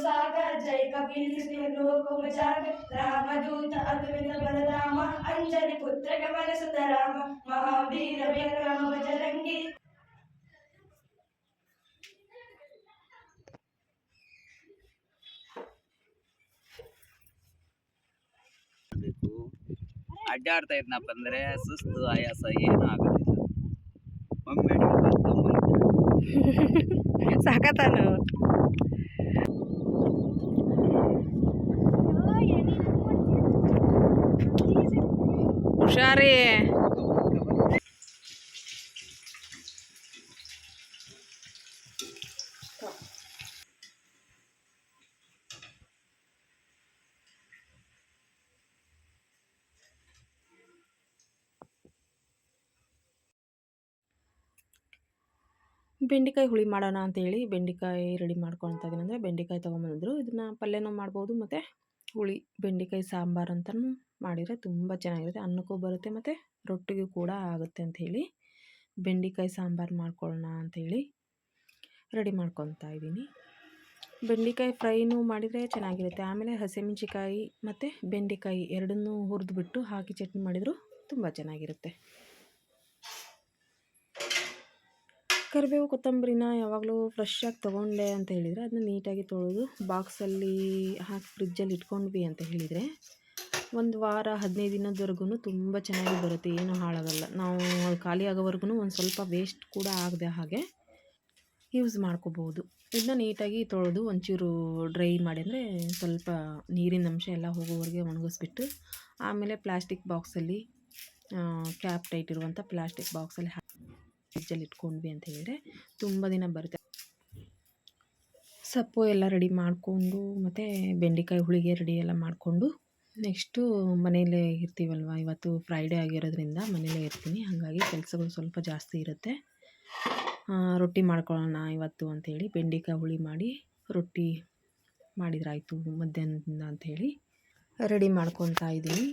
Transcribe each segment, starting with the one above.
सागर जय कपिल सिंह लोकोपचार रामदूत अतुलित बलराम अंजनी पुत्र कमल सुतराम महावीर विक्रम बजरंगी ಬೇಕು ಅಡ್ಡಾಡ್ತಾ ಇದ್ನಪ್ಪ ಅಂದ್ರೆ ಸುಸ್ತು ಆಯಾಸ ಏನೂ ಆಗೋದಿಲ್ಲ ಒಮ್ಮೆ ಸಾಕತ್ತಾನು ಹುಷಾರಿ. ಬೆಂಡೆಕಾಯಿ ಹುಳಿ ಮಾಡೋಣ ಅಂತೇಳಿ ಬೆಂಡೆಕಾಯಿ ರೆಡಿ ಮಾಡ್ಕೊಳ್ತಾ ಇದ್ದೀನಿ ಅಂದರೆ ಬೆಂಡೆಕಾಯಿ ತೊಗೊಂಬಂದಿದ್ರು. ಇದನ್ನು ಪಲ್ಯನೂ ಮಾಡ್ಬೋದು, ಮತ್ತು ಹುಳಿ, ಬೆಂಡೆಕಾಯಿ ಸಾಂಬಾರು ಅಂತಲೂ ಮಾಡಿದರೆ ತುಂಬ ಚೆನ್ನಾಗಿರುತ್ತೆ. ಅನ್ನಕ್ಕೂ ಬರುತ್ತೆ ಮತ್ತು ರೊಟ್ಟಿಗೂ ಕೂಡ ಆಗುತ್ತೆ ಅಂಥೇಳಿ ಬೆಂಡೆಕಾಯಿ ಸಾಂಬಾರು ಮಾಡ್ಕೊಳ್ಳೋಣ ಅಂಥೇಳಿ ರೆಡಿ ಮಾಡ್ಕೊತಾ ಇದ್ದೀನಿ. ಬೆಂಡೆಕಾಯಿ ಫ್ರೈನೂ ಮಾಡಿದರೆ ಚೆನ್ನಾಗಿರುತ್ತೆ. ಆಮೇಲೆ ಹಸಿಮೆಣ್ಸಿಕಾಯಿ ಮತ್ತು ಬೆಂಡೆಕಾಯಿ ಎರಡನ್ನೂ ಹುರಿದ್ಬಿಟ್ಟು ಹಾಕಿ ಚಟ್ನಿ ಮಾಡಿದರೂ ತುಂಬ ಚೆನ್ನಾಗಿರುತ್ತೆ. ಕರಿಬೇವು ಕೊತ್ತಂಬರಿನ ಯಾವಾಗಲೂ ಫ್ರೆಶ್ಶಾಗಿ ತೊಗೊಂಡೆ ಅಂತ ಹೇಳಿದರೆ, ಅದನ್ನ ನೀಟಾಗಿ ತೊಳೆದು ಬಾಕ್ಸಲ್ಲಿ ಹಾಕಿ ಫ್ರಿಜ್ಜಲ್ಲಿ ಇಟ್ಕೊಂಡ್ವಿ ಅಂತ ಹೇಳಿದರೆ ಒಂದು ವಾರ, ಹದಿನೈದು ದಿನದವರೆಗೂ ತುಂಬ ಚೆನ್ನಾಗಿ ಬರುತ್ತೆ, ಏನೂ ಹಾಳಾಗಲ್ಲ. ನಾವು ಅದು ಖಾಲಿ ಆಗೋವರೆಗೂ ಒಂದು ಸ್ವಲ್ಪ ವೇಸ್ಟ್ ಕೂಡ ಆಗದೆ ಹಾಗೆ ಯೂಸ್ ಮಾಡ್ಕೋಬೋದು. ಇದನ್ನ ನೀಟಾಗಿ ತೊಳೆದು ಒಂಚೂರು ಡ್ರೈ ಮಾಡಿ ಅಂದರೆ ಸ್ವಲ್ಪ ನೀರಿನ ಅಂಶ ಎಲ್ಲ ಹೋಗೋವರೆಗೆ ಒಣಗಿಸ್ಬಿಟ್ಟು ಆಮೇಲೆ ಪ್ಲಾಸ್ಟಿಕ್ ಬಾಕ್ಸಲ್ಲಿ ಕ್ಯಾಪ್ ಟೈಟ್ ಇರುವಂಥ ಪ್ಲಾಸ್ಟಿಕ್ ಬಾಕ್ಸಲ್ಲಿ ಹಾಕಿ ಫ್ರಿಜ್ಜಲ್ಲಿ ಇಟ್ಕೊಂಡ್ವಿ ಅಂತ ಹೇಳಿದರೆ ತುಂಬ ದಿನ ಬರುತ್ತೆ. ಸೊಪ್ಪು ಎಲ್ಲ ರೆಡಿ ಮಾಡಿಕೊಂಡು ಮತ್ತು ಬೆಂಡೆಕಾಯಿ ಹುಳಿಗೆ ರೆಡಿ ಎಲ್ಲ ಮಾಡಿಕೊಂಡು ನೆಕ್ಸ್ಟು ಮನೆಯಲ್ಲೇ ಇರ್ತೀವಲ್ವ? ಇವತ್ತು ಫ್ರೈಡೇ ಆಗಿರೋದ್ರಿಂದ ಮನೆಯಲ್ಲೇ ಇರ್ತೀನಿ. ಹಾಗಾಗಿ ಕೆಲಸಗಳು ಸ್ವಲ್ಪ ಜಾಸ್ತಿ ಇರುತ್ತೆ. ರೊಟ್ಟಿ ಮಾಡ್ಕೊಳ್ಳೋಣ ಇವತ್ತು ಅಂಥೇಳಿ ಬೆಂಡೆಕಾಯಿ ಹುಳಿ ಮಾಡಿ ರೊಟ್ಟಿ ಮಾಡಿದ್ರಾಯಿತು ಮಧ್ಯಾಹ್ನದಿಂದ ಅಂಥೇಳಿ ರೆಡಿ ಮಾಡ್ಕೊತಾ ಇದ್ದೀನಿ.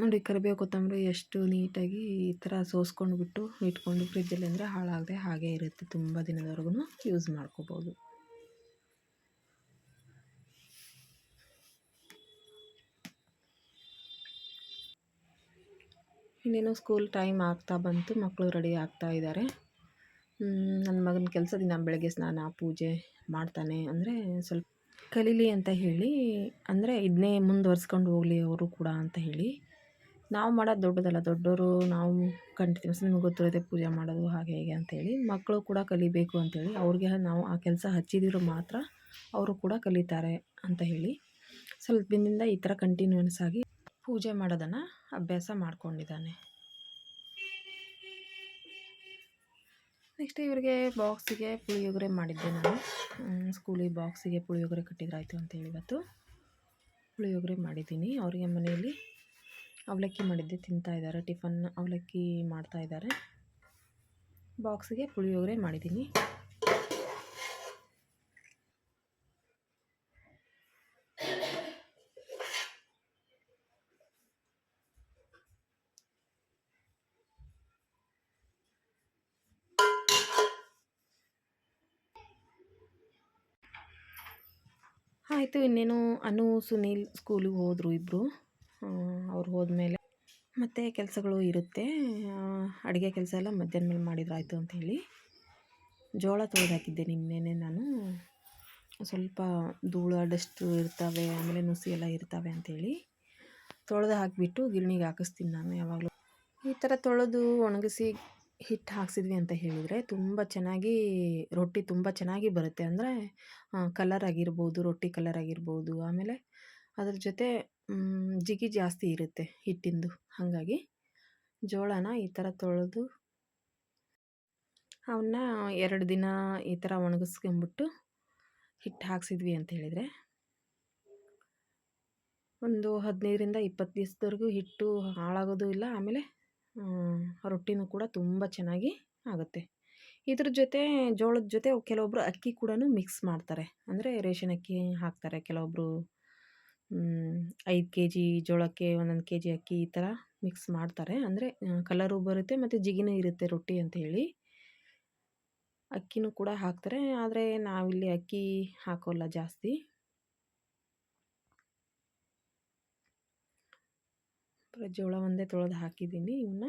ನೋಡಿ ಕರಿಬೇವು ಕೊತ್ತಂಬರಿ ಎಷ್ಟು ನೀಟಾಗಿ ಈ ಥರ ಸೋಸ್ಕೊಂಡು ಬಿಟ್ಟು ಇಟ್ಕೊಂಡು ಫ್ರಿಜ್ಜಲ್ಲಿ ಅಂದರೆ ಹಾಳಾಗದೆ ಹಾಗೇ ಇರುತ್ತೆ. ತುಂಬ ದಿನದವರೆಗೂ ಯೂಸ್ ಮಾಡ್ಕೋಬೋದು. ಇನ್ನೇನು ಸ್ಕೂಲ್ ಟೈಮ್ ಆಗ್ತಾ ಬಂತು ಮಕ್ಕಳು ರೆಡಿ ಆಗ್ತಾ ಇದ್ದಾರೆ ನನ್ನ ಮಗನ ಕೆಲಸ ದಿನ ಬೆಳಗ್ಗೆ ಸ್ನಾನ, ಪೂಜೆ ಮಾಡ್ತಾನೆ. ಅಂದರೆ ಸ್ವಲ್ಪ ಕಲೀಲಿ ಅಂತ ಹೇಳಿ, ಅಂದರೆ ಇದನ್ನೇ ಮುಂದುವರ್ಸ್ಕೊಂಡು ಹೋಗಲಿ ಅವರು ಕೂಡ ಅಂತ ಹೇಳಿ. ನಾವು ಮಾಡೋದು ದೊಡ್ಡದಲ್ಲ ದೊಡ್ಡವರು ನಾವು ಕಂಟಿನ್ಯೂಸ್ ನಿಮ್ಗೆ ಗೊತ್ತಿರೋದೆ ಪೂಜೆ ಮಾಡೋದು ಹಾಗೆ ಹೀಗೆ ಅಂತೇಳಿ ಮಕ್ಕಳು ಕೂಡ ಕಲಿಬೇಕು ಅಂತೇಳಿ ಅವ್ರಿಗೆ ನಾವು ಆ ಕೆಲಸ ಹಚ್ಚಿದಿರೋ ಮಾತ್ರ ಅವರು ಕೂಡ ಕಲಿತಾರೆ ಅಂತ ಹೇಳಿ. ಸ್ವಲ್ಪ ದಿನದಿಂದ ಈ ಥರ ಕಂಟಿನ್ಯೂಸ್ ಆಗಿ ಪೂಜೆ ಮಾಡೋದನ್ನು ಅಭ್ಯಾಸ ಮಾಡ್ಕೊಂಡಿದ್ದಾನೆ. ನೆಕ್ಸ್ಟ್ ಇವರಿಗೆ ಬಾಕ್ಸಿಗೆ ಪುಳಿಯೋಗರೆ ಮಾಡಿದ್ದೆ ನಾನು. ಸ್ಕೂಲಿಗೆ ಬಾಕ್ಸಿಗೆ ಪುಳಿಯೋಗರೆ ಕಟ್ಟಿದ್ರಾಯ್ತು ಅಂತೇಳಿ ಇವತ್ತು. ಪುಳಿಯೋಗರೆ ಮಾಡಿದ್ದೀನಿ. ಅವರಿಗೆ ಮನೆಯಲ್ಲಿ ಅವಲಕ್ಕಿ ಮಾಡಿದ್ದೆ, ತಿಂತಾ ಇದ್ದಾರೆ. ಟಿಫನ್ ಅವಲಕ್ಕಿ ಮಾಡ್ತಾ ಇದ್ದಾರೆ. ಬಾಕ್ಸಿಗೆ ಪುಳಿಯೋಗರೆ ಮಾಡಿದ್ದೀನಿ. ಆಯಿತು, ಇನ್ನೇನು ಅನು, ಸುನೀಲ್ ಸ್ಕೂಲಿಗೆ ಹೋದರು ಇಬ್ಬರು ಅವ್ರು ಹೋದ್ಮೇಲೆ ಮತ್ತು ಕೆಲಸಗಳು ಇರುತ್ತೆ. ಅಡುಗೆ ಕೆಲಸ ಎಲ್ಲ ಮಧ್ಯಾಹ್ನ ಮೇಲೆ ಮಾಡಿದ್ರಾಯಿತು ಅಂಥೇಳಿ ಜೋಳ ತೊಳೆದು ಹಾಕಿದ್ದೆ ನಿನ್ನೆನೆ ನಾನು. ಸ್ವಲ್ಪ ಧೂಳು, ಡಸ್ಟು ಇರ್ತವೆ, ಆಮೇಲೆ ನುಸಿ ಎಲ್ಲ ಇರ್ತವೆ ಅಂಥೇಳಿ ತೊಳೆದು ಹಾಕಿಬಿಟ್ಟು ಗಿರಣಿಗೆ ಹಾಕಿಸ್ತೀನಿ ನಾನು ಯಾವಾಗಲೂ. ಈ ಥರ ತೊಳೆದು ಒಣಗಿಸಿ ಹಿಟ್ಟು ಹಾಕ್ಸಿದ್ವಿ ಅಂತ ಹೇಳಿದರೆ ತುಂಬ ಚೆನ್ನಾಗಿ ರೊಟ್ಟಿ ತುಂಬ ಚೆನ್ನಾಗಿ ಬರುತ್ತೆ. ಅಂದರೆ ಕಲರ್ ಆಗಿರ್ಬೋದು, ರೊಟ್ಟಿ ಕಲರ್ ಆಗಿರ್ಬೋದು, ಆಮೇಲೆ ಅದ್ರ ಜೊತೆ ಜಿಗಿ ಜಾಸ್ತಿ ಇರುತ್ತೆ ಹಿಟ್ಟಿಂದು. ಹಾಗಾಗಿ ಜೋಳನ ಈ ಥರ ತೊಳೆದು ಅವನ್ನ ಎರಡು ದಿನ ಈ ಥರ ಒಣಗಿಸ್ಕೊಂಬಿಟ್ಟು ಹಿಟ್ಟು ಹಾಕ್ಸಿದ್ವಿ ಅಂತ ಹೇಳಿದರೆ ಒಂದು ಹದಿನೈದರಿಂದ ಇಪ್ಪತ್ತು ದಿವಸದವರೆಗೂ ಹಿಟ್ಟು ಹಾಳಾಗೋದು ಇಲ್ಲ. ಆಮೇಲೆ ರೊಟ್ಟಿನೂ ಕೂಡ ತುಂಬ ಚೆನ್ನಾಗಿ ಆಗುತ್ತೆ. ಇದ್ರ ಜೊತೆ ಜೋಳದ ಜೊತೆ ಕೆಲವೊಬ್ಬರು ಅಕ್ಕಿ ಕೂಡ ಮಿಕ್ಸ್ ಮಾಡ್ತಾರೆ. ಅಂದರೆ ರೇಷನ್ ಅಕ್ಕಿ ಹಾಕ್ತಾರೆ. ಕೆಲವೊಬ್ಬರು ಐದು ಕೆ ಜಿ ಜೋಳಕ್ಕೆ ಒಂದೊಂದು ಕೆ ಜಿ ಅಕ್ಕಿ ಈ ಥರ ಮಿಕ್ಸ್ ಮಾಡ್ತಾರೆ. ಅಂದರೆ ಕಲರು ಬರುತ್ತೆ ಮತ್ತು ಜಿಗಿನೂ ಇರುತ್ತೆ ರೊಟ್ಟಿ ಅಂತ ಅಕ್ಕಿನೂ ಕೂಡ ಹಾಕ್ತಾರೆ. ಆದರೆ ನಾವಿಲ್ಲಿ ಅಕ್ಕಿ ಹಾಕೋಲ್ಲ ಜಾಸ್ತಿ. ಬರೀ ಜೋಳ ಒಂದೇ ತೊಳೆದು ಹಾಕಿದ್ದೀನಿ ಇವನ್ನ.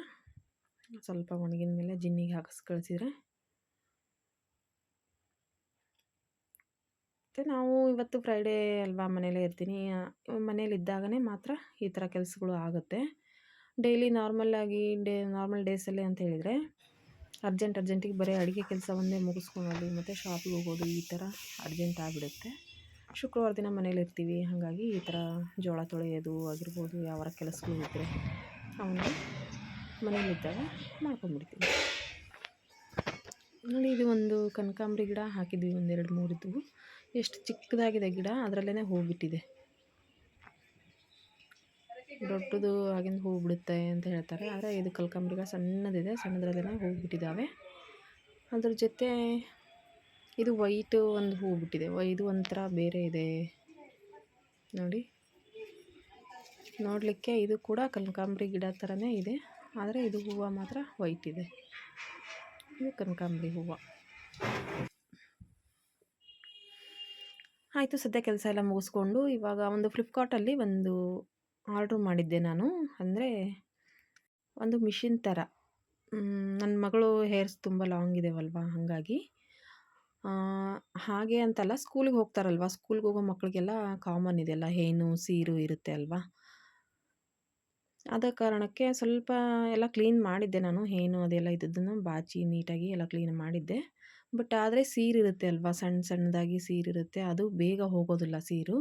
ಸ್ವಲ್ಪ ಒಣಗಿದ ಮೇಲೆ ಜಿನ್ನಿಗೆ ಹಾಕಿಸ್ ಕಳಿಸಿದ್ರೆ. ಮತ್ತು ನಾವು ಇವತ್ತು ಫ್ರೈಡೇ ಅಲ್ವಾ ಮನೇಲೇ ಇರ್ತೀನಿ. ಮನೇಲಿದ್ದಾಗನೇ ಮಾತ್ರ ಈ ಥರ ಕೆಲಸಗಳು ಆಗುತ್ತೆ. ಡೈಲಿ ನಾರ್ಮಲ್ಲಾಗಿ ಡೇ ನಾರ್ಮಲ್ ಡೇಸಲ್ಲಿ ಅಂತ ಹೇಳಿದರೆ ಅರ್ಜೆಂಟ್ ಅರ್ಜೆಂಟಿಗೆ ಬರೀ ಅಡುಗೆ ಕೆಲಸ ಒಂದೇ ಮುಗಿಸ್ಕೊಳೋದು ಮತ್ತು ಶಾಪಿಗೆ ಹೋಗೋದು ಈ ಥರ ಅರ್ಜೆಂಟ್ ಆಗಿಬಿಡುತ್ತೆ. ಶುಕ್ರವಾರ ದಿನ ಮನೇಲಿ ಇರ್ತೀವಿ. ಹಾಗಾಗಿ ಈ ಥರ ಜೋಳ ತೊಳೆಯೋದು ಆಗಿರ್ಬೋದು, ಯಾವಾರ ಕೆಲಸಗಳು ಇದ್ದರೆ ಅವನ್ನ ಮನೇಲಿದ್ದಾಗ ಮಾಡ್ಕೊಂಡ್ಬಿಡ್ತೀವಿ ನೋಡಿ, ಇದು ಒಂದು ಕನಕಾಂಬ್ರಿ ಗಿಡ ಹಾಕಿದ್ವಿ ಒಂದೆರಡು ಮೂರಿದ್ದು. ಎಷ್ಟು ಚಿಕ್ಕದಾಗಿದೆ ಗಿಡ ಅದರಲ್ಲೇ ಹೂ ಬಿಟ್ಟಿದೆ. ದೊಡ್ಡದು ಆಗಿಂದ ಹೂ ಬಿಡುತ್ತೆ ಅಂತ ಹೇಳ್ತಾರೆ. ಆದರೆ ಇದು ಕಲ್ಕಂಬ್ರಿಗ ಸಣ್ಣದಿದೆ ಸಣ್ಣದ್ರಲ್ಲೇ ಹೂ ಬಿಟ್ಟಿದ್ದಾವೆ ಅದ್ರ ಜೊತೆ ಇದು ವೈಟು ಒಂದು ಹೂ ಬಿಟ್ಟಿದೆ. ಇದು ಒಂಥರ ಬೇರೆ ಇದೆ. ನೋಡಿ. ನೋಡಲಿಕ್ಕೆ ಇದು ಕೂಡ ಕನಕಾಂಬ್ರಿ ಗಿಡ ಥರನೇ ಇದೆ. ಆದರೆ ಇದು ಹೂವು ಮಾತ್ರ ವೈಟ್ ಇದೆ. ಇದು ಕನಕಾಂಬರಿ ಹೂವು. ಆಯಿತು, ಸದ್ಯ ಕೆಲಸ ಎಲ್ಲ ಮುಗಿಸ್ಕೊಂಡು ಇವಾಗ ಒಂದು ಫ್ಲಿಪ್ಕಾರ್ಟಲ್ಲಿ ಒಂದು ಆರ್ಡ್ರ್ ಮಾಡಿದ್ದೆ ನಾನು. ಅಂದರೆ ಒಂದು ಮಿಷಿನ್ ಥರ. ನನ್ನ ಮಗಳು ಹೇರ್ಸ್ ತುಂಬ ಲಾಂಗ್ ಇದಾವಲ್ವ? ಹಾಗಾಗಿ ಹಾಗೆ ಅಂತಲ್ಲ ಸ್ಕೂಲಿಗೆ ಹೋಗ್ತಾರಲ್ವ? ಸ್ಕೂಲ್ಗೆ ಹೋಗೋ ಮಕ್ಕಳಿಗೆಲ್ಲ ಕಾಮನ್ ಇದೆಲ್ಲ ಹೇನು, ಸೀರು ಇರುತ್ತೆ ಅಲ್ವಾ? ಆದ ಕಾರಣಕ್ಕೆ ಸ್ವಲ್ಪ ಎಲ್ಲ ಕ್ಲೀನ್ ಮಾಡಿದ್ದೆ ನಾನು, ಹೇನು ಅದೆಲ್ಲ ಇದ್ದದ್ದನ್ನು ಬಾಚಿ ನೀಟಾಗಿ ಎಲ್ಲ ಕ್ಲೀನ್ ಮಾಡಿದ್ದೆ. ಬಟ್ ಆದರೆ ಸೀರಿರುತ್ತೆ ಅಲ್ವಾ? ಸಣ್ಣ ಸಣ್ಣದಾಗಿ ಸೀರಿರುತ್ತೆ ಅದು ಬೇಗ ಹೋಗೋದಿಲ್ಲ ಸೀರು.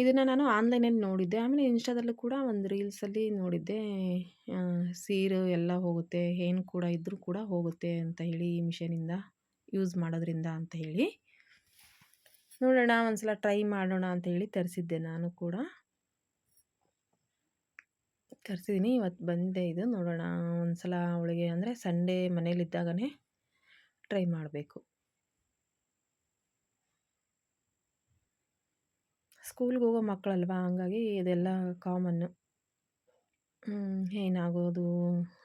ಇದನ್ನು ನಾನು ಆನ್ಲೈನಲ್ಲಿ ನೋಡಿದ್ದೆ. ಆಮೇಲೆ ಇನ್ಸ್ಟಾದಲ್ಲೂ ಕೂಡ ಒಂದು ರೀಲ್ಸಲ್ಲಿ ನೋಡಿದ್ದೆ ಸೀರು ಎಲ್ಲ ಹೋಗುತ್ತೆ ಏನು ಕೂಡ ಇದ್ದರೂ ಕೂಡ ಹೋಗುತ್ತೆ ಅಂತ ಹೇಳಿ ಈ ಮಿಷನಿಂದ ಯೂಸ್ ಮಾಡೋದ್ರಿಂದ ಅಂತ ಹೇಳಿ. ನೋಡೋಣ, ಒಂದ್ಸಲ ಟ್ರೈ ಮಾಡೋಣ ಅಂತ ಹೇಳಿ ತರಿಸಿದ್ದೆ ನಾನು ಕೂಡ. ತರಿಸಿದ್ದೀನಿ ಇವತ್ತು ಬಂದಿದೆ ಇದು. ನೋಡೋಣ, ಒಂದ್ಸಲ ಅವಳಿಗೆ ಅಂದರೆ ಸಂಡೇ ಮನೇಲಿದ್ದಾಗನೇ ಟ್ರೈ ಮಾಡಬೇಕು. ಸ್ಕೂಲ್ಗೆ ಹೋಗೋ ಮಕ್ಕಳಲ್ವಾ? ಹಂಗಾಗಿ ಇದೆಲ್ಲ ಕಾಮನ್ನು ಏನಾಗೋದು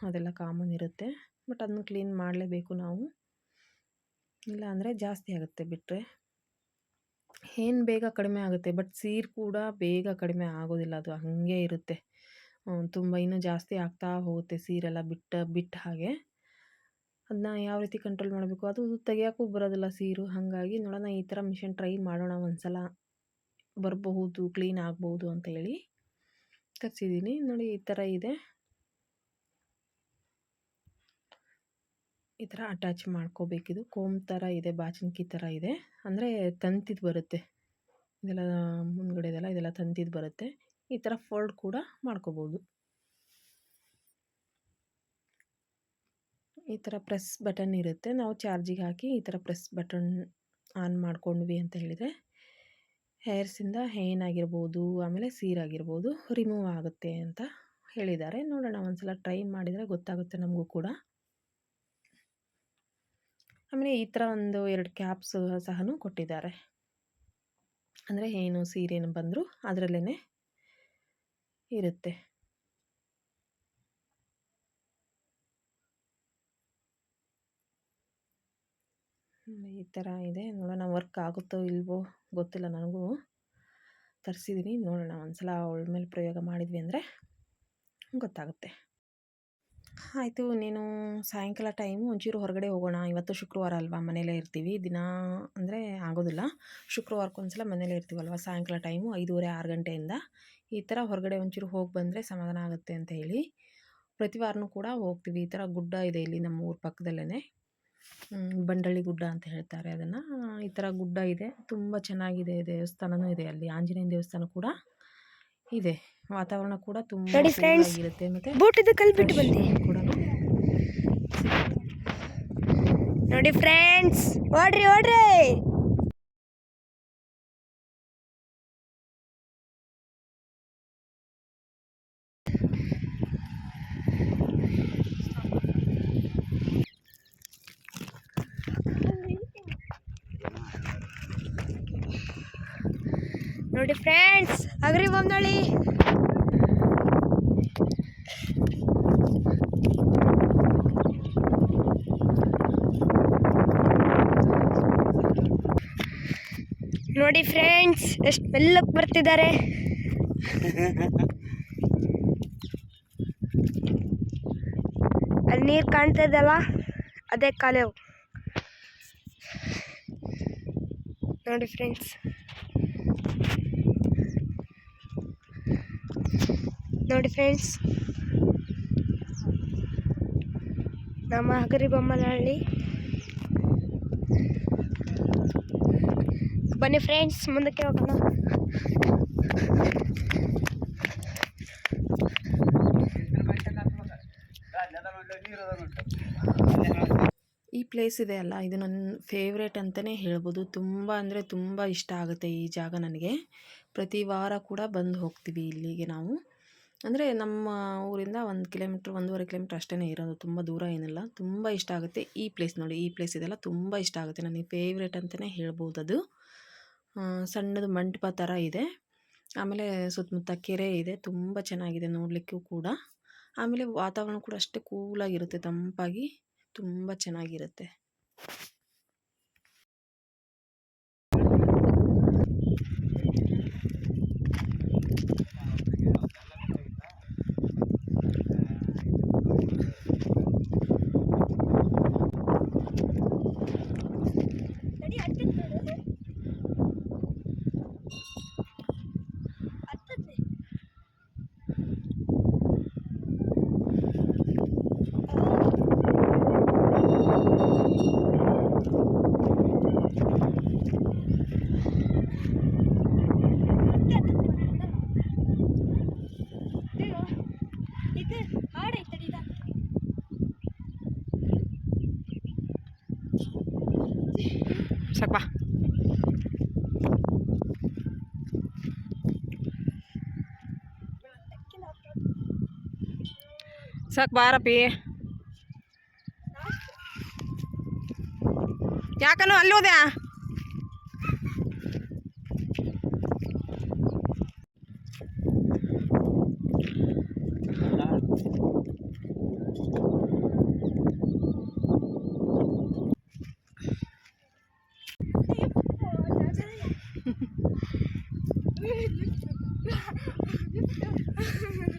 ಅದೆಲ್ಲ ಕಾಮನ್ ಇರುತ್ತೆ. ಬಟ್ ಅದನ್ನ ಕ್ಲೀನ್ ಮಾಡಲೇಬೇಕು ನಾವು. ಇಲ್ಲ ಅಂದರೆ ಜಾಸ್ತಿ ಆಗುತ್ತೆ ಬಿಟ್ಟರೆ ಏನು ಬೇಗ ಕಡಿಮೆ ಆಗುತ್ತೆ? ಬಟ್ ಸೀರು ಕೂಡ ಬೇಗ ಕಡಿಮೆ ಆಗೋದಿಲ್ಲ. ಅದು ಹಾಗೆ ಇರುತ್ತೆ. ತುಂಬ ಇನ್ನೂ ಜಾಸ್ತಿ ಆಗ್ತಾ ಹೋಗುತ್ತೆ ಸೀರೆಲ್ಲ ಬಿಟ್ಟ ಬಿಟ್ಟ ಹಾಗೆ. ಅದನ್ನ ಯಾವ ರೀತಿ ಕಂಟ್ರೋಲ್ ಮಾಡಬೇಕು? ಅದು ತೆಗಿಯೋಕ್ಕೂ ಬರೋದಿಲ್ಲ ಸೀರು. ಹಾಗಾಗಿ ನೋಡೋಣ, ಈ ಥರ ಮಿಷನ್ ಟ್ರೈ ಮಾಡೋಣ ಒಂದ್ಸಲ. ಬರಬಹುದು ಕ್ಲೀನ್ ಆಗ್ಬೋದು ಅಂತ ಹೇಳಿ. ತರಿಸಿದ್ದೀನಿ ನೋಡಿ, ಈ ಥರ ಇದೆ. ಈ ಥರ ಅಟ್ಯಾಚ್ ಮಾಡ್ಕೋಬೇಕಿದು. ಕೋಮ್ ಥರ ಇದೆ ಬಾಚಿನ್ಕಿ ಥರ ಇದೆ. ಅಂದರೆ ತಂತಿದ್ದು ಬರುತ್ತೆ. ಇದೆಲ್ಲ ಮುಂದ್ಗಡೆ ಇದೆಲ್ಲ ತಂತಿದ್ದು ಬರುತ್ತೆ. ಈ ಥರ ಫೋಲ್ಡ್ ಕೂಡ ಮಾಡ್ಕೋಬೋದು. ಈ ಥರ ಪ್ರೆಸ್ ಬಟನ್ ಇರುತ್ತೆ. ನಾವು ಚಾರ್ಜಿಗೆ ಹಾಕಿ ಈ ಥರ ಪ್ರೆಸ್ ಬಟನ್ ಆನ್ ಮಾಡ್ಕೊಂಡ್ವಿ ಅಂತ ಹೇಳಿದರೆ ಹೇರ್ಸಿಂದ ಏನಾಗಿರ್ಬೋದು ಆಮೇಲೆ ಸೀರಾಗಿರ್ಬೋದು ರಿಮೂವ್ ಆಗುತ್ತೆ ಅಂತ ಹೇಳಿದ್ದಾರೆ. ನೋಡೋಣ, ಒಂದ್ಸಲ ಟ್ರೈ ಮಾಡಿದರೆ ಗೊತ್ತಾಗುತ್ತೆ ನಮಗೂ ಕೂಡ. ಆಮೇಲೆ ಈ ಥರ ಒಂದು ಎರಡು ಕ್ಯಾಪ್ಸ್ ಸಹ ಕೊಟ್ಟಿದ್ದಾರೆ. ಅಂದರೆ ಏನು ಸೀರೆನು ಬಂದರೂ ಅದರಲ್ಲೇ ಇರುತ್ತೆ. ಈ ಥರ ಇದೆ. ನೋಡೋಣ ವರ್ಕ್ ಆಗುತ್ತೋ ಇಲ್ವೋ ಗೊತ್ತಿಲ್ಲ ನನಗೂ. ತರಿಸಿದ್ದೀನಿ ನೋಡೋಣ ಒಂದು ಸಲ ಅವಳ ಮೇಲೆ ಪ್ರಯೋಗ ಮಾಡಿದ್ವಿ ಅಂದರೆ ಗೊತ್ತಾಗುತ್ತೆ. ಆಯಿತು, ನೀನು ಸಾಯಂಕಾಲ ಟೈಮು ಒಂಚೂರು ಹೊರಗಡೆ ಹೋಗೋಣ. ಇವತ್ತು ಶುಕ್ರವಾರ ಅಲ್ವಾ? ಮನೇಲೇ ಇರ್ತೀವಿ. ದಿನ ಅಂದರೆ ಆಗೋದಿಲ್ಲ. ಶುಕ್ರವಾರಕ್ಕೊಂದ್ಸಲ ಮನೇಲೇ ಇರ್ತೀವಲ್ವ? ಸಾಯಂಕಾಲ ಟೈಮು ಐದೂವರೆ, ಆರು ಗಂಟೆಯಿಂದ. ಈ ಥರ ಹೊರಗಡೆ ಒಂಚೂರು ಹೋಗಿ ಬಂದರೆ ಸಮಾಧಾನ ಆಗುತ್ತೆ ಅಂತ ಹೇಳಿ. ಪ್ರತಿ ವಾರನೂ ಕೂಡ ಹೋಗ್ತೀವಿ. ಈ ಥರ ಗುಡ್ಡ ಇದೆ ಇಲ್ಲಿ ನಮ್ಮ ಊರ ಪಕ್ಕದಲ್ಲೇ ಬಂಡಳ್ಳಿ ಗುಡ್ಡ ಅಂತ ಹೇಳ್ತಾರೆ ಅದನ್ನು. ಈ ಥರ ಗುಡ್ಡ ಇದೆ. ತುಂಬ ಚೆನ್ನಾಗಿದೆ ದೇವಸ್ಥಾನವೂ ಇದೆ ಅಲ್ಲಿ. ಆಂಜನೇಯನ ದೇವಸ್ಥಾನ ಕೂಡ ಇದೆ. ವಾತಾವರಣ ಕೂಡ ತುಂಬ ನೋಡಿ friends, ಆಗಿರುತ್ತೆ ಮತ್ತು ಬೂಟಿದ್ದು ಕಲ್ ಬಿಟ್ಟು ಬಂದೆ. ಕೂಡ ನೋಡಿ ಫ್ರೆಂಡ್ಸ್ ಓಡ್ರಿ ಓಡ್ರಿ. ನೋಡಿ ಫ್ರೆಂಡ್ಸ್ ಅಗ್ರಿ ಬೊಮ್ಮನಳ್ಳಿ ನೋಡಿ ಫ್ರೆಂಡ್ಸ್ ಎಷ್ಟು ಮೆಲ್ಲಕ್ಕೆ ಬರ್ತಿದ್ದಾರೆ. ಅಲ್ಲಿ ನೀರು ಕಾಣ್ತಾ ಇದಲ್ಲ ಅದೇ ಕಾಲೇವು ನೋಡಿ ಫ್ರೆಂಡ್ಸ್ ನೋಡಿ ಫ್ರೆಂಡ್ಸ್ ನಮ್ಮ ಹಗರಿ ಬೊಮ್ಮನಹಳ್ಳಿ. ಬನ್ನಿ ಫ್ರೆಂಡ್ಸ್ ಮುಂದಕ್ಕೆ ಹೋಗೋಣ. ಈ ಪ್ಲೇಸ್ ಇದೆ ಅಲ್ಲ, ಇದು ನನ್ನ ಫೇವ್ರೇಟ್ ಅಂತಲೇ ಹೇಳ್ಬೋದು. ತುಂಬ ಅಂದರೆ ತುಂಬ ಇಷ್ಟ ಆಗುತ್ತೆ ಈ ಜಾಗ ನನಗೆ. ಪ್ರತಿ ವಾರ ಕೂಡ ಬಂದು ಹೋಗ್ತೀವಿ ಇಲ್ಲಿಗೆ ನಾವು. ಅಂದರೆ ನಮ್ಮ ಊರಿಂದ ಒಂದು ಕಿಲೋಮೀಟ್ರ್ ಒಂದೂವರೆ ಕಿಲೋಮೀಟ್ರ್ ಅಷ್ಟೇ ಇರೋದು, ತುಂಬ ದೂರ ಏನಿಲ್ಲ. ತುಂಬ ಇಷ್ಟ ಆಗುತ್ತೆ ಈ ಪ್ಲೇಸ್ ನೋಡಿ. ಈ ಪ್ಲೇಸ್ ಇದೆಲ್ಲ ತುಂಬ ಇಷ್ಟ ಆಗುತ್ತೆ. ನನಗೆ ಫೇವ್ರೇಟ್ ಅಂತಲೇ ಹೇಳ್ಬೋದು ಅದು. ಸಣ್ಣದು ಮಂಟಪ ಥರ ಇದೆ. ಆಮೇಲೆ ಸುತ್ತಮುತ್ತ ಕೆರೆ ಇದೆ. ತುಂಬ ಚೆನ್ನಾಗಿದೆ ನೋಡಲಿಕ್ಕೂ ಕೂಡ. ಆಮೇಲೆ ವಾತಾವರಣ ಕೂಡ ಅಷ್ಟೇ ಕೂಲಾಗಿರುತ್ತೆ ತಂಪಾಗಿ. ತುಂಬ ಚೆನ್ನಾಗಿರುತ್ತೆ. सक बार पे क्या करो हल्लो दे Yeah.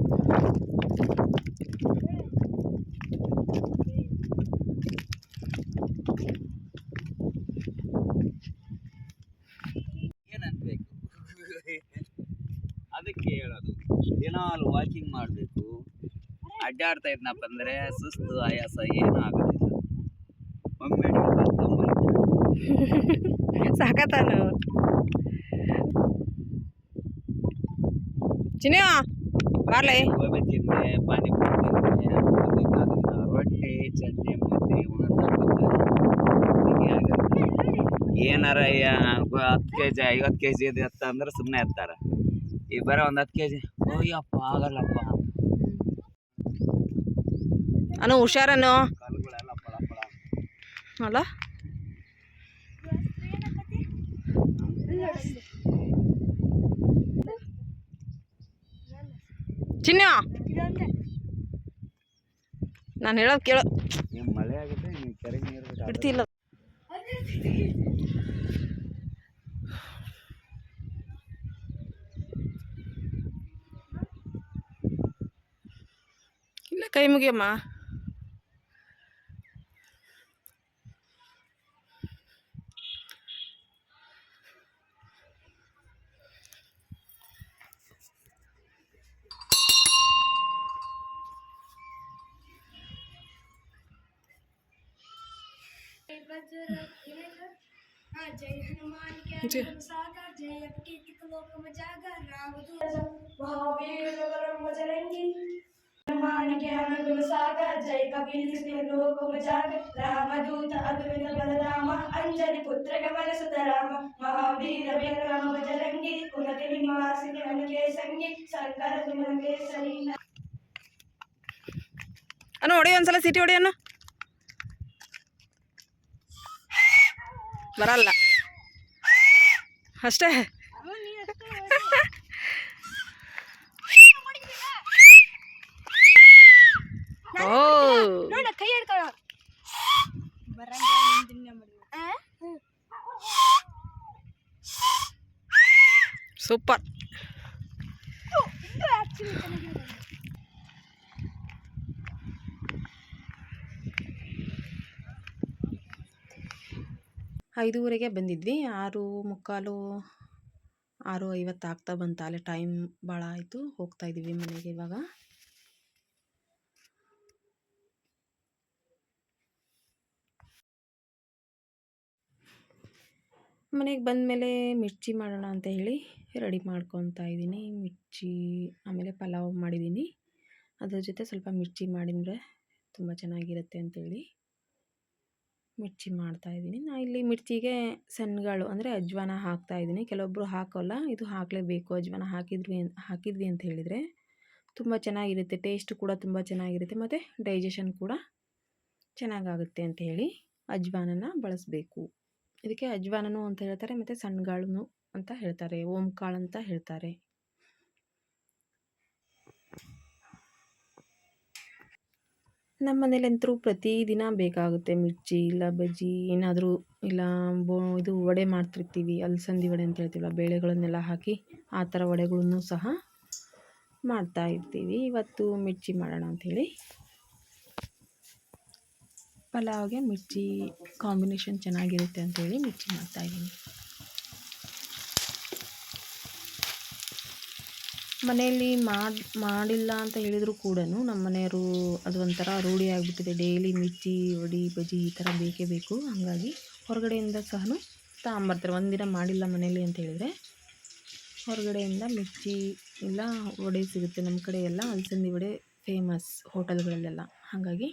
ಅಡ್ಡಾಡ್ತಾ ಇದ್ನಪ್ಪ ಅಂದರೆ ಸುಸ್ತು ಆಯಾಸ ಏನೂ ಆಗೋದಿಲ್ಲ. ಒಮ್ಮೆ ಸಾಕತಾನು ಚಿನ್ಯ ಬಾರ್ಲೆ. ಗೋಬಿ ತಿಂದೆ ಪಾನಿಪುರಿ ತಿಂದೆ ರೊಟ್ಟಿ ಚಟ್ನಿ ಮುದ್ದೆ ಏನಾರ ಏನಾರ ಹತ್ತು ಕೆ ಜಿ ಐವತ್ತು ಕೆ ಜಿ ಇದು ಎತ್ತ ಅಂದ್ರೆ ಸುಮ್ಮನೆ ಎತ್ತಾರ. ಈ ಬರೋ ಒಂದು ಹತ್ತು ಕೆ ಜಿ ಓಯ್ಯಪ್ಪ ಆಗಲ್ಲಪ್ಪ. ಅನು ಹುಷಾರನು? ಅಲ್ಲ? ಚಿನ್ನ? ನಾನು ಹೇಳೋದು ಕೇಳೋ. ಮಳೆ ಆಗುತ್ತೆ ಕೆರೆಗೆ ನೀರು ಬಿಡ್ತಿಲ್ಲ. ಇಲ್ಲ ಕೈ ಮುಗಿಯಮ್ಮ. सागर जय कबीर सिंह लोक मजागर रामदूत अग्रविंद बलराम अंजनी पुत्र गमन सुत राम महावीर विक्रम बजरंगी कुमति निवासिनी अनकेश ಅಲಂಕಾರ ಸುಮಂಗೆ ಸರಿ ಅನು ಹೊಡಿ ಒಂದ್ಸಲ ಸಿಟಿ ಹೊಡಿ ಅನ್ನು ಬರಲ್ಲ ಅಷ್ಟೇ? ಓ. ನೋಡ ಕೈ ಹಿಡ್ಕೊಳ್ಳೋ ಸೂಪರ್. ಐದೂವರೆಗೆ ಬಂದಿದ್ವಿ. ಆರು ಮುಕ್ಕಾಲು ಆರು ಐವತ್ತು ಆಗ್ತಾ ಬಂತು. ಅಲ್ಲೇ ಟೈಮ್ ಭಾಳ ಆಯಿತು. ಹೋಗ್ತಾ ಇದ್ದೀವಿ ಮನೆಗೆ ಇವಾಗ. ಮನೆಗೆ ಬಂದಮೇಲೆ ಮಿರ್ಚಿ ಮಾಡೋಣ ಅಂತ ಹೇಳಿ ರೆಡಿ ಮಾಡ್ಕೊತಾ ಇದ್ದೀನಿ. ಮಿರ್ಚಿ, ಆಮೇಲೆ ಪಲಾವ್ ಮಾಡಿದ್ದೀನಿ. ಅದ್ರ ಜೊತೆ ಸ್ವಲ್ಪ ಮಿರ್ಚಿ ಮಾಡಿದರೆ ತುಂಬ ಚೆನ್ನಾಗಿರುತ್ತೆ ಅಂತೇಳಿ ಮಿರ್ಚಿ ಮಾಡ್ತಾ ಇದ್ದೀನಿ. ನಾ ಇಲ್ಲಿ ಮಿರ್ಚಿಗೆ ಸಣ್ಣಗಳು ಅಂದರೆ ಅಜ್ವಾನ ಹಾಕ್ತಾ ಇದ್ದೀನಿ. ಕೆಲವೊಬ್ಬರು ಹಾಕೋಲ್ಲ, ಇದು ಹಾಕಲೇಬೇಕು. ಅಜ್ವಾನ ಹಾಕಿದ್ವಿ ಹಾಕಿದ್ವಿ ಅಂತ ಹೇಳಿದರೆ ತುಂಬ ಚೆನ್ನಾಗಿರುತ್ತೆ. ಟೇಸ್ಟ್ ಕೂಡ ತುಂಬ ಚೆನ್ನಾಗಿರುತ್ತೆ. ಮತ್ತು ಡೈಜೆಷನ್ ಕೂಡ ಚೆನ್ನಾಗಾಗುತ್ತೆ ಅಂತ ಹೇಳಿ ಅಜ್ವಾನನ ಬಳಸಬೇಕು. ಇದಕ್ಕೆ ಅಜ್ವಾನನು ಅಂತ ಹೇಳ್ತಾರೆ, ಮತ್ತು ಸಣ್ಣಗಾಳು ಅಂತ ಹೇಳ್ತಾರೆ ಓಂಕಾಳು ಅಂತ ಹೇಳ್ತಾರೆ. ನಮ್ಮ ಮನೇಲಂತರೂ ಪ್ರತಿದಿನ ಬೇಕಾಗುತ್ತೆ ಮಿರ್ಚಿ ಇಲ್ಲ ಬಜ್ಜಿ, ಏನಾದರೂ ಇಲ್ಲ ಬೋ, ಇದು ವಡೆ ಮಾಡ್ತಿರ್ತೀವಿ, ಅಲಸಂದಿ ವಡೆ ಅಂತ ಹೇಳ್ತೀವಲ್ಲ, ಬೇಳೆಗಳನ್ನೆಲ್ಲ ಹಾಕಿ ಆ ಥರ ವಡೆಗಳನ್ನು ಸಹ ಮಾಡ್ತಾ ಇರ್ತೀವಿ. ಇವತ್ತು ಮಿರ್ಚಿ ಮಾಡೋಣ ಅಂಥೇಳಿ. ಪಲಾವ್ಗೆ ಮಿರ್ಚಿ ಕಾಂಬಿನೇಷನ್ ಚೆನ್ನಾಗಿರುತ್ತೆ ಅಂತೇಳಿ ಮಿರ್ಚಿ ಮಾಡ್ತಾಯಿದ್ದೀನಿ ಮನೆಯಲ್ಲಿ ಮಾಡಿ, ಮಾಡಿಲ್ಲ ಅಂತ ಹೇಳಿದರೂ ಕೂಡ ನಮ್ಮ ಮನೆಯವರು ಅದು ಒಂಥರ ರೂಢಿ ಆಗಿಬಿಟ್ಟಿದೆ. ಡೈಲಿ ಮಿರ್ಚಿ, ವಡಿ, ಬಜ್ಜಿ ಈ ಥರ ಬೇಕೇ ಬೇಕು. ಹಾಗಾಗಿ ಹೊರಗಡೆಯಿಂದ ಸಹ ತಗೊಂಬರ್ತಾರೆ ಒಂದಿನ ಮಾಡಿಲ್ಲ ಮನೆಯಲ್ಲಿ ಅಂತ ಹೇಳಿದರೆ ಹೊರಗಡೆಯಿಂದ ಮಿರ್ಚಿ ಇಲ್ಲ, ವಡೆ ಸಿಗುತ್ತೆ. ನಮ್ಮ ಕಡೆ ಎಲ್ಲ ಅಲಸಂದಿ ವಡೆ ಫೇಮಸ್ ಹೋಟೆಲ್ಗಳಲ್ಲೆಲ್ಲ. ಹಾಗಾಗಿ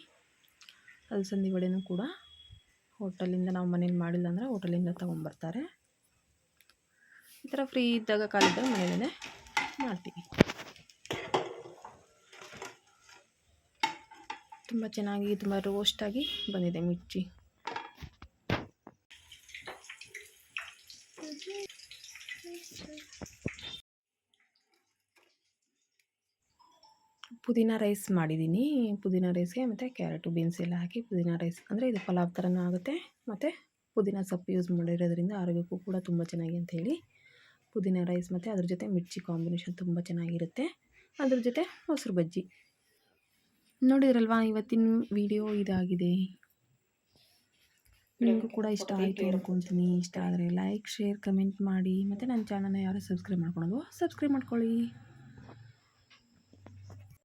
ಅಲಸಂದಿ ವಡೆನೂ ಕೂಡ ಹೋಟೆಲಿಂದ ನಾವು ಮನೇಲಿ ಮಾಡಿಲ್ಲ ಅಂದರೆ ಹೋಟೆಲಿಂದ ತೊಗೊಂಬರ್ತಾರೆ. ಈ ಥರ ಫ್ರೀ ಇದ್ದಾಗ ಕಾಲಿದ್ದಾಗ ಮನೆಯಲ್ಲೇ ಮಾಡ್ತೀವಿ ತುಂಬ ಚೆನ್ನಾಗಿ, ತುಂಬ ರೋಸ್ಟಾಗಿ ಬಂದಿದೆ ಮಿರ್ಚಿ. ಪುದೀನ ರೈಸ್ ಮಾಡಿದ್ದೀನಿ. ಪುದೀನ ರೈಸ್ಗೆ ಮತ್ತು ಕ್ಯಾರೆಟು ಬೀನ್ಸ್ ಎಲ್ಲ ಹಾಕಿ ಪುದೀನ ರೈಸ್ ಅಂದರೆ ಇದು ಪಲಾವ್ ಥರನೂ ಆಗುತ್ತೆ. ಮತ್ತು ಪುದೀನ ಸೊಪ್ಪು ಯೂಸ್ ಮಾಡಿರೋದ್ರಿಂದ ಆರೋಗ್ಯಕ್ಕೂ ಕೂಡ ತುಂಬ ಚೆನ್ನಾಗಿ ಅಂತ ಹೇಳಿ ಪುದೀನ ರೈಸ್ ಮತ್ತು ಅದ್ರ ಜೊತೆ ಮಿರ್ಚಿ ಕಾಂಬಿನೇಷನ್ ತುಂಬ ಚೆನ್ನಾಗಿರುತ್ತೆ. ಅದ್ರ ಜೊತೆ ಮೊಸರು ಬಜ್ಜಿ. ನೋಡಿದ್ರಲ್ವಾ ಇವತ್ತಿನ ವಿಡಿಯೋ ಇದಾಗಿದೆ. ನಿಮಗೂ ಕೂಡ ಇಷ್ಟ ಆಯಿತು ಅಂದ್ಕೊಳ್ತೀನಿ ಇಷ್ಟ ಆದರೆ ಲೈಕ್ ಶೇರ್ ಕಮೆಂಟ್ ಮಾಡಿ. ಮತ್ತು ನನ್ನ ಚಾನಲ್ನ ಯಾರು ಸಬ್ಸ್ಕ್ರೈಬ್ ಮಾಡ್ಕೊಳೋದು ಸಬ್ಸ್ಕ್ರೈಬ್ ಮಾಡ್ಕೊಳ್ಳಿ.